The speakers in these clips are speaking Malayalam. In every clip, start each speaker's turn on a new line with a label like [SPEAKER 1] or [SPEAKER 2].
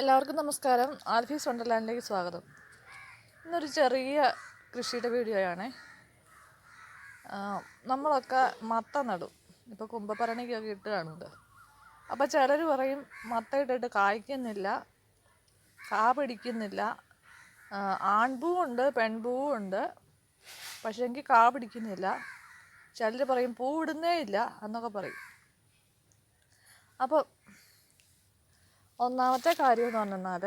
[SPEAKER 1] എല്ലാവർക്കും നമസ്കാരം. ആൽഫീസ് വണ്ടർലാൻഡിലേക്ക് സ്വാഗതം. ഇന്നൊരു ചെറിയ കൃഷിയുടെ വീഡിയോ ആണ് നമ്മളൊക്കെ മത്ത നടും. ഇപ്പോൾ കുംഭഭരണിക്കൊക്കെ ഇട്ട് കാണുന്നത് അപ്പോൾ ചിലർ പറയും മത്ത ഇട്ടിട്ട് കായ്ക്കുന്നില്ല കാ പിടിക്കുന്നില്ല. ആ, ആൺപൂവുണ്ട് പെൺപൂവും ഉണ്ട് പക്ഷേ എനിക്ക് കാ പിടിക്കുന്നില്ല. ചിലർ പറയും പൂ ഇടുന്നേ ഇല്ല എന്നൊക്കെ പറയും. അപ്പോൾ ഒന്നാമത്തെ കാര്യം എന്ന് പറഞ്ഞാൽ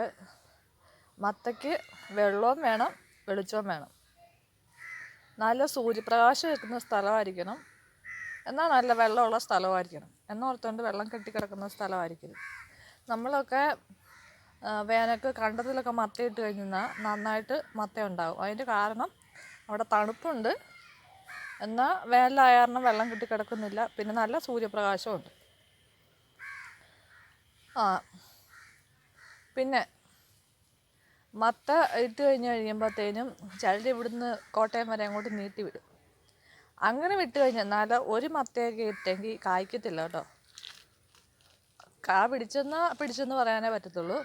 [SPEAKER 1] മത്തയ്ക്ക് വെള്ളവും വേണം വെളിച്ചവും വേണം. നല്ല സൂര്യപ്രകാശം വെക്കുന്ന സ്ഥലമായിരിക്കണം. എന്നാൽ നല്ല വെള്ളമുള്ള സ്ഥലമായിരിക്കണം. എന്നോർത്തുകൊണ്ട് വെള്ളം കെട്ടിക്കിടക്കുന്ന സ്ഥലമായിരിക്കരുത് നമ്മളൊക്കെ വേനൊക്കെ വേനൽക്ക് കണ്ടത്തിലൊക്കെ മത്തയിട്ട് കഴിഞ്ഞാൽ നന്നായിട്ട് മത്ത ഉണ്ടാകും അതിന്റെ കാരണം അവിടെ തണുപ്പുണ്ട്. എന്നാൽ വേനലായ കാരണം വെള്ളം കെട്ടിക്കിടക്കുന്നില്ല. പിന്നെ നല്ല സൂര്യപ്രകാശമുണ്ട് ആ പിന്നെ മത്ത ഇട്ട് കഴിഞ്ഞ് കഴിയുമ്പോഴത്തേനും ചിലർ ഇവിടുന്ന് കോട്ടയം വരെ അങ്ങോട്ട് നീട്ടി വിടും. അങ്ങനെ വിട്ട് കഴിഞ്ഞാൽ നല്ല ഒരു മത്തയൊക്കെ ഇട്ടെങ്കിൽ കായ്ക്കത്തില്ല കേട്ടോ. കാ പിടിച്ചെന്ന് പിടിച്ചെന്ന് പറയാനേ പറ്റത്തുള്ളൂ.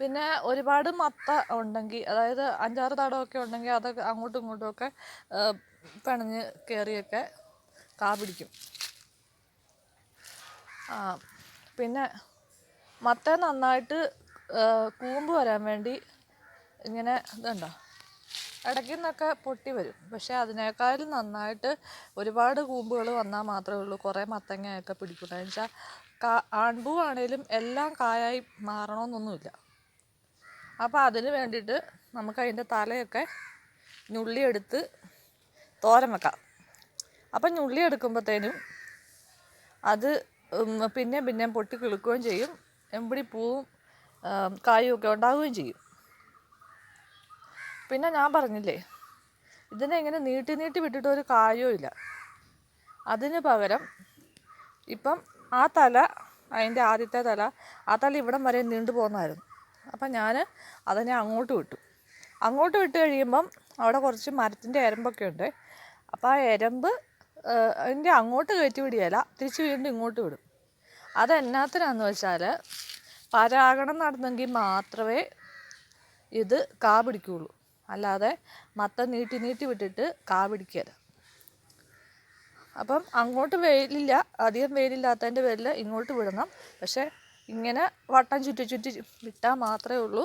[SPEAKER 1] പിന്നെ ഒരുപാട് മത്ത ഉണ്ടെങ്കിൽ അതായത് അഞ്ചാറ് തടമൊക്കെ ഉണ്ടെങ്കിൽ അതൊക്കെ അങ്ങോട്ടും ഇങ്ങോട്ടുമൊക്കെ പിണഞ്ഞ് കയറിയൊക്കെ കാ പിടിക്കും. പിന്നെ മത്ത നന്നായിട്ട് കൂമ്പ് വരാൻ വേണ്ടി ഇങ്ങനെ ഇതുണ്ടോ? ഇടയ്ക്ക് നിന്നൊക്കെ പൊട്ടി വരും. പക്ഷേ അതിനേക്കാളും നന്നായിട്ട് ഒരുപാട് കൂമ്പുകൾ വന്നാൽ മാത്രമേ ഉള്ളൂ. കുറേ മത്തങ്ങയൊക്കെ പിടിക്കുള്ളൂ എന്ന് വെച്ചാൽ കാ ആൺപൂവാണേലും എല്ലാം കായായി മാറണമെന്നൊന്നുമില്ല അപ്പോൾ അതിന് വേണ്ടിയിട്ട് നമുക്ക് അതിന്റെ തലയൊക്കെ ഞുള്ളിയെടുത്ത് തോരൻ വെക്കാം. അപ്പം ഞുള്ളി എടുക്കുമ്പോഴത്തേനും അത് പിന്നെ പിന്നെയും പൊട്ടി കിളുക്കുകയും ചെയ്യും. എമ്പിടി പൂവും ആം, കായും ഒക്കെ ഉണ്ടാവുകയും ചെയ്യും. പിന്നെ ഞാൻ പറഞ്ഞില്ലേ ഇതിനെ ഇങ്ങനെ നീട്ടി നീട്ടി വിട്ടിട്ട് ഒരു കാര്യവും ഇല്ല. അതിന് പകരം ഇപ്പം ആ തല അതിന്റെ ആദ്യത്തെ തല ആ തല ഇവിടം വരെ നീണ്ടു പോകുന്നതായിരുന്നു അപ്പം ഞാൻ അതിനെ അങ്ങോട്ട് വിട്ടു. അങ്ങോട്ട് വിട്ട് കഴിയുമ്പം അവിടെ കുറച്ച് മരത്തിന്റെ എരമ്പൊക്കെ ഉണ്ട്. അപ്പോൾ ആ എരമ്പ് അതിന്റെ അങ്ങോട്ട് കയറ്റി വിടുകയില്ല തിരിച്ച് വീണ്ടും ഇങ്ങോട്ട് വിടും. അതെന്നാത്തിനാന്ന് വെച്ചാൽ പരാഗണം നടന്നെങ്കിൽ മാത്രമേ ഇത് കാ പിടിക്കുകയുള്ളൂ അല്ലാതെ മത്തം നീട്ടി നീട്ടി വിട്ടിട്ട് കാ പിടിക്കരുത്. അപ്പം അങ്ങോട്ട് വെയിലില്ല അധികം വെയിലില്ലാത്തതിന്റെ പേരിൽ ഇങ്ങോട്ട് വിടണം. പക്ഷേ ഇങ്ങനെ വട്ടം ചുറ്റി ചുറ്റി വിട്ടാൽ മാത്രമേ ഉള്ളൂ.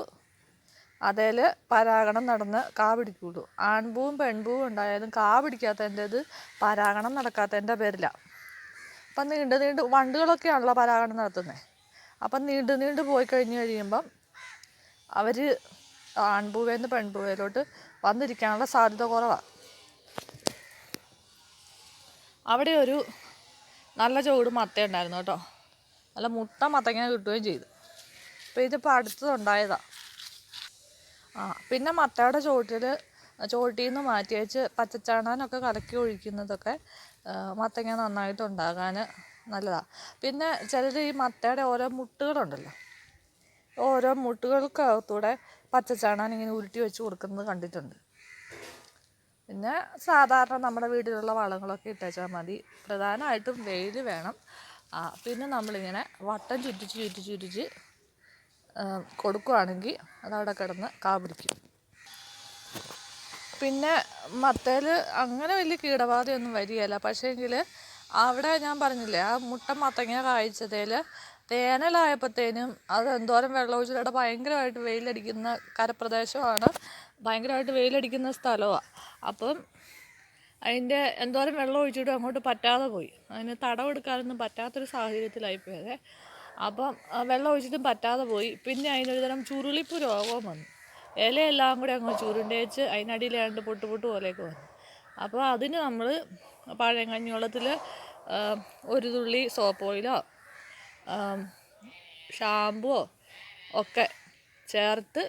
[SPEAKER 1] അതേൽ പരാഗണം നടന്ന് കാ പിടിക്കുകയുള്ളൂ ആൺപൂവും പെൺപൂവും ഉണ്ടായാലും കാ പിടിക്കാത്തതിന്റെത് പരാഗണം നടക്കാത്തതിന്റെ പേരിലാണ്. അപ്പം നീണ്ട് നീണ്ട് വണ്ടുകളൊക്കെയാണല്ലോ പരാഗണം നടത്തുന്നത്. അപ്പം നീണ്ടു നീണ്ടു പോയി കഴിഞ്ഞ് കഴിയുമ്പം അവർ ആൺപൂവേന്ന് പെൺപൂവയിലോട്ട് വന്നിരിക്കാനുള്ള സാധ്യത കുറവാണ് അവിടെ ഒരു നല്ല ചൂട് മത്ത ഉണ്ടായിരുന്നു കേട്ടോ. നല്ല മുട്ട മത്തങ്ങനെ കിട്ടുകയും ചെയ്തു. അപ്പോൾ ഇതിപ്പോൾ അടുത്തതുണ്ടായതാണ് ആ പിന്നെ മത്തയുടെ ചുവട്ടിൽ ചുവട്ടിൽ നിന്ന് മാറ്റി വെച്ച് പച്ചച്ചാണാനൊക്കെ കലക്കി ഒഴിക്കുന്നതൊക്കെ മത്തങ്ങ നന്നായിട്ട് ഉണ്ടാകാൻ നല്ലതാണ് പിന്നെ ചിലർ ഈ മത്തയുടെ ഓരോ മുട്ടുകളുണ്ടല്ലോ. ഓരോ മുട്ടുകൾക്കകത്തൂടെ പച്ചച്ചാണാൻ ഇങ്ങനെ ഉരുട്ടി വെച്ച് കൊടുക്കുന്നത് കണ്ടിട്ടുണ്ട്. പിന്നെ സാധാരണ നമ്മുടെ വീട്ടിലുള്ള വളങ്ങളൊക്കെ ഇട്ടേച്ചാൽ മതി. പ്രധാനമായിട്ടും വെയിൽ വേണം. പിന്നെ നമ്മളിങ്ങനെ വട്ടം ചുറ്റിച്ച് ചുറ്റിച്ച് ചുറ്റിച്ച് കൊടുക്കുകയാണെങ്കിൽ അതവിടെ കിടന്ന് കാപിടിക്കും പിന്നെ മത്തയിൽ അങ്ങനെ വലിയ കീടബാധയൊന്നും വരികയില്ല. പക്ഷേങ്കിൽ അവിടെ ഞാൻ പറഞ്ഞില്ലേ ആ മുട്ട മത്തങ്ങ കായ്ച്ചതേൽ വേനലായപ്പോഴത്തേനും അത് എന്തോരം വെള്ളം ഒഴിച്ചിട്ട് ഭയങ്കരമായിട്ട് വെയിലടിക്കുന്ന കരപ്രദേശമാണ്. ഭയങ്കരമായിട്ട് വെയിലടിക്കുന്ന സ്ഥലമാണ് അപ്പം അതിന്റെ എന്തോരം വെള്ളം ഒഴിച്ചിട്ട് അങ്ങോട്ട് പറ്റാതെ പോയി. അതിന് തടവെടുക്കാനൊന്നും പറ്റാത്തൊരു സാഹചര്യത്തിലായിപ്പോയത് അപ്പം വെള്ളം ഒഴിച്ചിട്ടും പറ്റാതെ പോയി. പിന്നെ അതിനൊരു തരം ചുരുളിപ്പ് രോഗവും വന്നു. ഇലയെല്ലാം കൂടി അങ്ങ് ചുരുണ്ടേച്ച് അതിനടിയിലാണ്ട് പൊട്ട് പോലെയൊക്കെ വന്നു. അപ്പോൾ അതിന് നമ്മൾ പഴയ കഞ്ഞിവെള്ളത്തിൽ ഒരു തുള്ളി സോപ്പ് ഓയിലോ ഷാമ്പുവോ ഒക്കെ ചേർത്ത്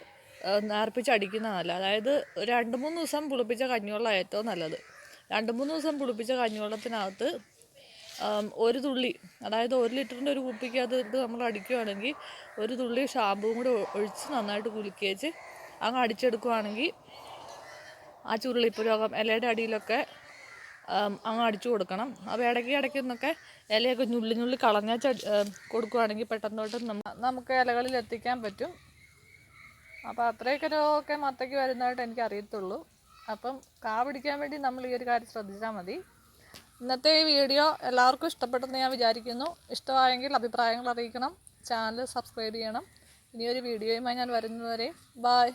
[SPEAKER 1] നേർപ്പിച്ചടിക്കുന്ന നല്ല. അതായത് രണ്ട് മൂന്ന് ദിവസം പുളിപ്പിച്ച കഞ്ഞിവെള്ളം ഏറ്റവും നല്ലത്. രണ്ട് മൂന്ന് ദിവസം പുളിപ്പിച്ച കഞ്ഞിവെള്ളത്തിനകത്ത് ഒരു തുള്ളി അതായത് ഒരു ലിറ്ററിന്റെ ഒരു കുപ്പിക്കകത്ത് ഇട്ട് നമ്മൾ അടിക്കുകയാണെങ്കിൽ ഒരു തുള്ളി ഷാമ്പുവും കൂടെ ഒഴിച്ച് നന്നായിട്ട് കുലുക്കിയേച്ച് അങ്ങ് അടിച്ചെടുക്കുകയാണെങ്കിൽ ആ ചുരുളിപ്പ് രോഗം ഇലയുടെ അടിയിലൊക്കെ അങ്ങ് അടിച്ചു കൊടുക്കണം. അപ്പോൾ ഇടയ്ക്ക് ഇടയ്ക്ക് നിന്നൊക്കെ ഇലയൊക്കെ ഞുള്ളി ഞുള്ളി കളഞ്ഞ കൊടുക്കുകയാണെങ്കിൽ പെട്ടെന്ന് പെട്ടെന്ന് നമുക്ക് ഇലകളിൽ എത്തിക്കാൻ പറ്റും. അപ്പോൾ അത്രയൊക്കെ രോഗമൊക്കെ മത്തയ്ക്ക് വരുന്നതായിട്ട് എനിക്ക് അറിയത്തുള്ളൂ. അപ്പം കാ പിടിക്കാൻ വേണ്ടി നമ്മൾ ഈ ഒരു കാര്യം ശ്രദ്ധിച്ചാൽ മതി. ഇന്നത്തെ ഈ വീഡിയോ എല്ലാവർക്കും ഇഷ്ടപ്പെട്ടെന്ന് ഞാൻ വിചാരിക്കുന്നു. ഇഷ്ടമായെങ്കിൽ അഭിപ്രായങ്ങൾ അറിയിക്കണം. ചാനൽ സബ്സ്ക്രൈബ് ചെയ്യണം. ഇനിയൊരു വീഡിയോയുമായി ഞാൻ വരുന്നതുവരെ. ബായ്